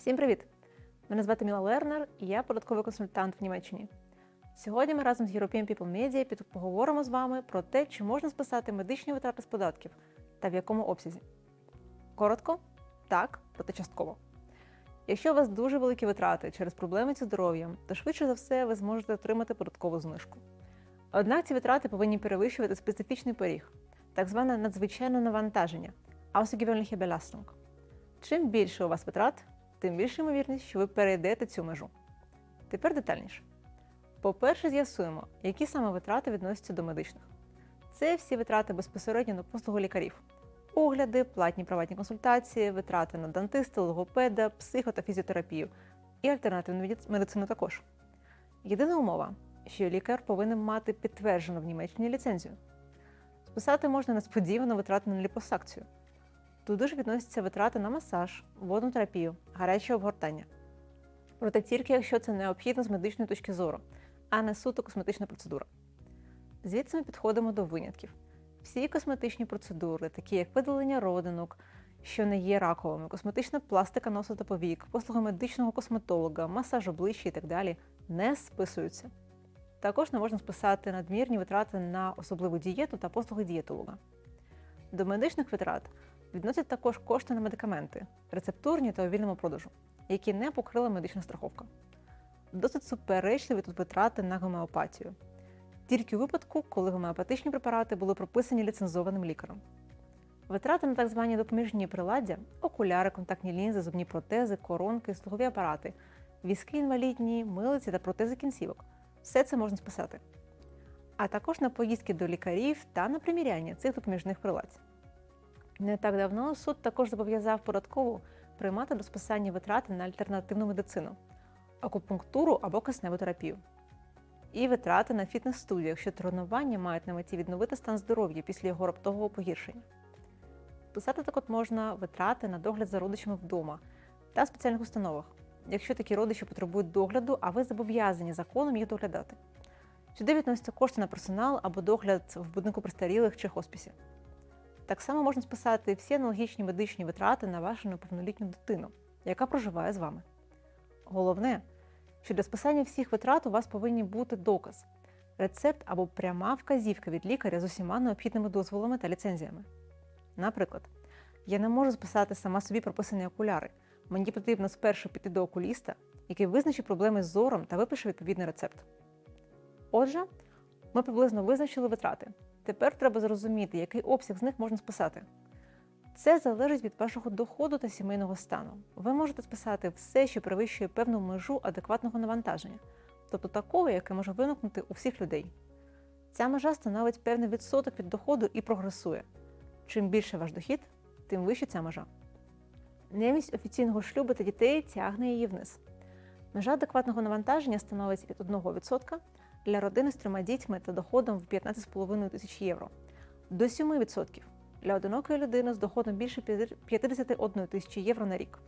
Всім привіт! Мене звати Міла Лернер, і я податковий консультант в Німеччині. Сьогодні ми разом з European People Media поговоримо з вами про те, чи можна списати медичні витрати з податків та в якому обсязі. Коротко, так, проте частково. Якщо у вас дуже великі витрати через проблеми зі здоров'ям, то швидше за все ви зможете отримати податкову знижку. Однак ці витрати повинні перевищувати специфічний поріг, так зване надзвичайне навантаження außergewöhnliche Belastung. Чим більше у вас витрат, тим більша ймовірність, що ви перейдете цю межу. Тепер детальніше. По-перше, з'ясуємо, які саме витрати відносяться до медичних. Це всі витрати безпосередньо на послугу лікарів: огляди, платні приватні консультації, витрати на дантиста, логопеда, психо та фізіотерапію і альтернативну медицину також. Єдина умова, що лікар повинен мати підтверджену в Німеччині ліцензію. Списати можна несподівано витрати на ліпосакцію. Туди ж відносяться витрати на масаж, водну терапію, гаряче обгортання. Проте тільки якщо це необхідно з медичної точки зору, а не суто косметична процедура. Звідси ми підходимо до винятків. Всі косметичні процедури, такі як видалення родинок, що не є раковими, косметична пластика носу та повік, послуги медичного косметолога, масаж обличчя і так далі, не списуються. Також не можна списати надмірні витрати на особливу дієту та послуги дієтолога. До медичних витрат відносять також кошти на медикаменти, рецептурні та у вільному продажу, які не покрила медична страховка. Досить суперечливі тут витрати на гомеопатію. Тільки у випадку, коли гомеопатичні препарати були прописані ліцензованим лікарем. Витрати на так звані допоміжні приладдя, окуляри, контактні лінзи, зубні протези, коронки, слугові апарати, візки інвалідні, милиці та протези кінцівок все це можна списати. А також на поїздки до лікарів та на приміряння цих допоміжних приладь. Не так давно суд також зобов'язав податкову приймати до списання витрати на альтернативну медицину, акупунктуру або кисневу терапію. І витрати на фітнес-студію, якщо тренування мають на меті відновити стан здоров'я після його раптового погіршення. Писати так от можна витрати на догляд за родичами вдома та спеціальних установах, якщо такі родичі потребують догляду, а ви зобов'язані законом їх доглядати. Сюди відносяться кошти на персонал або догляд в будинку престарілих чи хоспісі. Так само можна списати всі аналогічні медичні витрати на вашу неповнолітню дитину, яка проживає з вами. Головне, що для списання всіх витрат у вас повинні бути доказ, рецепт або пряма вказівка від лікаря з усіма необхідними дозволами та ліцензіями. Наприклад, я не можу списати сама собі прописані окуляри. Мені потрібно спершу піти до окуліста, який визначить проблеми з зором та випише відповідний рецепт. Отже, ми приблизно визначили витрати. Тепер треба зрозуміти, який обсяг з них можна списати. Це залежить від вашого доходу та сімейного стану. Ви можете списати все, що перевищує певну межу адекватного навантаження, тобто такого, яке може виникнути у всіх людей. Ця межа становить певний відсоток від доходу і прогресує. Чим більше ваш дохід, тим вище ця межа. Наявність офіційного шлюбу та дітей тягне її вниз. Межа адекватного навантаження становить від 1% для родини з трьома дітьми та доходом в 15,5 тисяч євро, до 7% для одинокої людини з доходом більше 51 тисячі євро на рік.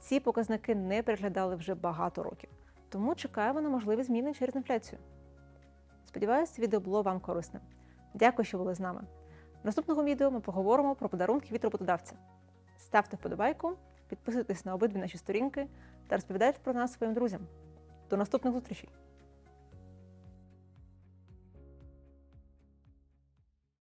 Ці показники не переглядали вже багато років, тому чекаємо на можливі зміни через інфляцію. Сподіваюсь, відео було вам корисним. Дякую, що були з нами. В наступному відео ми поговоримо про подарунки від роботодавця. Ставте вподобайку, підписуйтесь на обидві наші сторінки та розповідайте про нас своїм друзям. До наступних зустрічей!